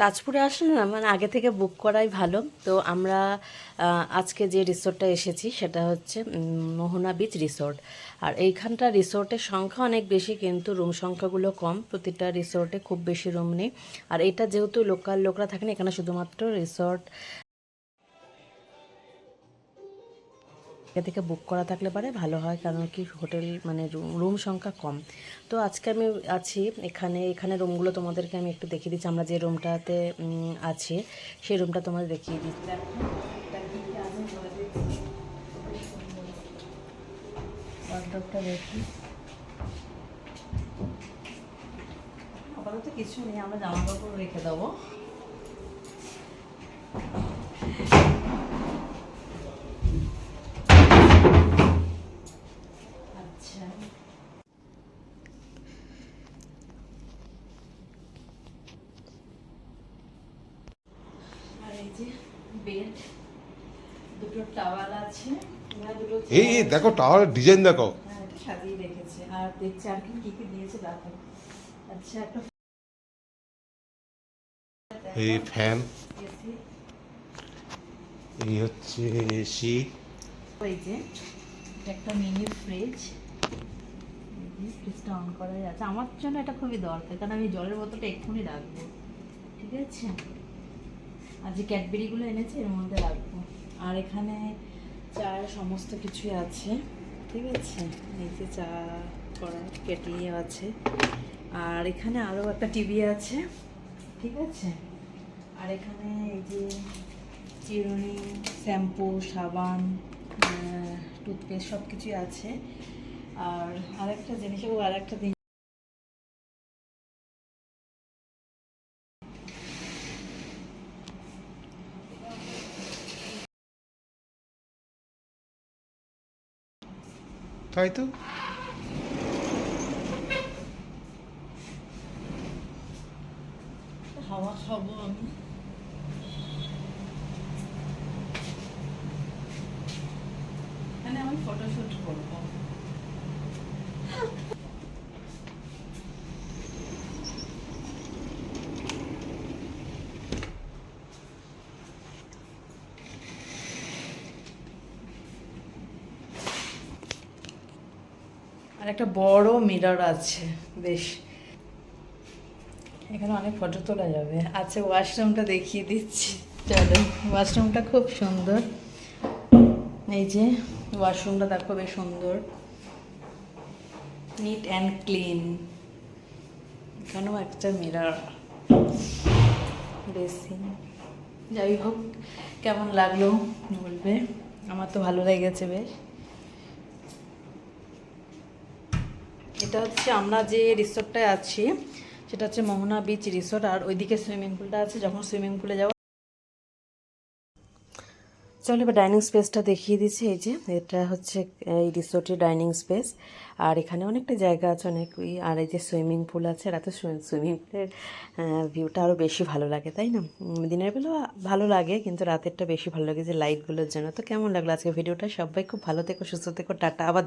তাজপুরে আসলে না মানে আগে থেকে বুক করাই ভালো। তো আমরা আজকে যে রিসোর্টটা এসেছি সেটা হচ্ছে মোহনা বিচ রিসোর্ট আর এইখানটা রিসোর্টের সংখ্যা অনেক বেশি, কিন্তু রুম সংখ্যাগুলো কম। প্রতিটা রিসোর্টে খুব বেশি রুম নেই। আর এটা যেহেতু লোকাল লোকরা থাকেন, এখানে শুধুমাত্র রিসোর্ট আগে থেকে বুক করা থাকলে পারে, ভালো হয় কারণ কি হোটেল মানে রুম সংখ্যা কম। তো আজকে আমি আছি এখানে এখানে রুমগুলো তোমাদেরকে আমি একটু দেখিয়ে দিচ্ছি। আমরা যে রুমটাতে আছি, সেই রুমটা তোমাদের দেখিয়ে দিচ্ছি। কিছু নেই, আমরা জামা কাপড় রেখে দেবো আচ্ছা আর এই যে বেড দুটো টাওয়াল আছে এই এই দেখো টাওয়ারের ডিজাইন দেখো। হ্যাঁ সাজিয়ে রেখেছে। আর দেখছি আর কি কি দিয়েছে দেখো। আচ্ছা একটা এই ফ্যান। এই হচ্ছে এসি। ওই যে এটা একটা মিনি ফ্রিজ ফ্রিজটা অন করা যাচ্ছে আমার জন্য এটা খুবই দরকার কারণ আমি জলের বোতলটা এক্ষুনি রাখব। ঠিক আছে? আর যে ক্যাডবেরিগুলো এনেছে, এর মধ্যে রাখব। আর এখানে চায়ের সমস্ত কিছুই আছে, ঠিক আছে? এই যে চা করার কেটলি আছে। আর এখানে আরও একটা টিভি আছে, ঠিক আছে? আর এখানে এই যে চিরুনি, শ্যাম্পু, সাবান টুথপেস্ট সব কিছুই আছে। আর আরেকটা জিনিস, ও আরেকটা জিনিস তাই তো? হাওয়া খাব আমি এখানে আমি ফটোশুট করব আর একটা বড় মিরর আছে, বেশ। এখানে অনেক ফটো তোলা যাবে। আচ্ছা ওয়াশরুমটা দেখিয়ে দিচ্ছি। চলো ওয়াশরুমটা খুব সুন্দর। এই যে ওয়াশরুমটা দেখো বেশ সুন্দর। নিট অ্যান্ড ক্লিন এখানেও একটা মিরর বেসিন যাই হোক, কেমন লাগল বলবে? আমার তো ভালো লেগেছে, বেশ। এটা হচ্ছে আমরা যে রিসোর্টটায় আছি, সেটা হচ্ছে মোহনা বিচ রিসোর্ট আর ওইদিকে সুইমিং পুলটা আছে, যখন সুইমিং পুলে যাব। চলো এবার ডাইনিং স্পেসটা দেখিয়ে দিচ্ছি, এই যে এটা হচ্ছে, এই রিসোর্টের ডাইনিং স্পেস আর এখানে অনেকটা জায়গা আছে, অনেক ওই, আর এই যে সুইমিং পুল আছে রাতে সুইমিং পুলের ভিউটা আরও বেশি ভালো লাগে, তাই না? দিনের বেলা ভালো লাগে, কিন্তু রাতেরটা বেশি ভালো লাগে যে লাইটগুলোর জন্য। তো কেমন লাগল আজকে ভিডিওটা সবাই খুব ভালো থেকো, সুস্থ থেকো, টাটা, আবার